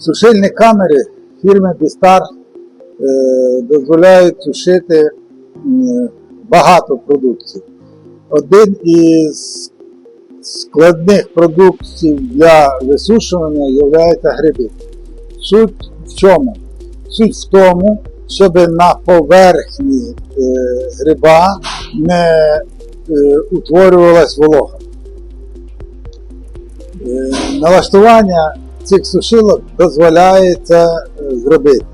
Сушильні камери фірми Бістар е, дозволяють сушити багато продукції. Один із складних продуктів для висушування є гриби. Суть в чому? Суть в тому, щоб на поверхні е, гриба не е, утворювалась волога. Налаштування цих сушилок дозволяє це е, зробити.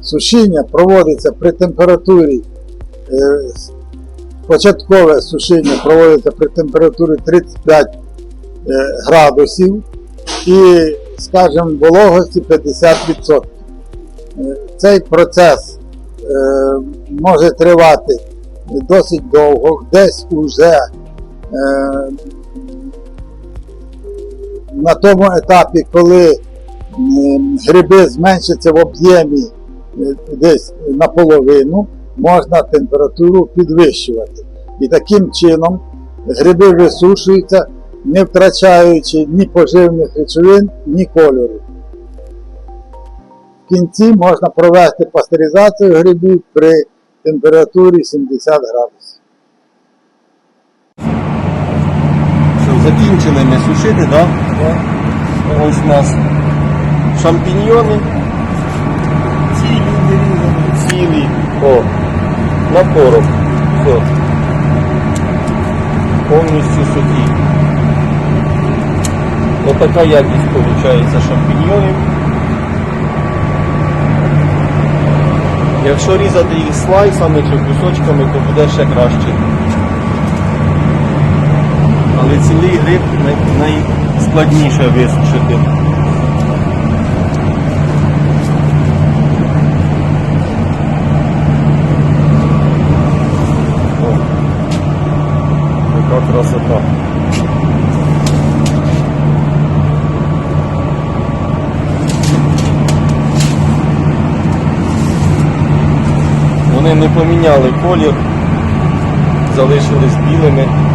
Сушіння проводиться при температурі, е, початкове сушіння проводиться при температурі 35 е, градусів і, скажімо, вологості 50%. Е, Цей процес може тривати досить довго, десь уже на тому етапі, коли гриби зменшаться в об'ємі е, десь наполовину, можна температуру підвищувати. І таким чином гриби висушуються, не втрачаючи ні поживних речовин, ні кольору. В кінці можна провести пастеризацію грибів при температурі 70 градусів. Закінчили ми сушити, да? Ось у нас шампіньйони. Цілі, цілі. О, на короб. Все. Повністю сухі. Отака якість виходить шампіньйонів. Якщо різати їх слайсами чи кусочками, то буде ще краще. Найскладніше висушити. Красота. Вони не поміняли колір, залишились білими.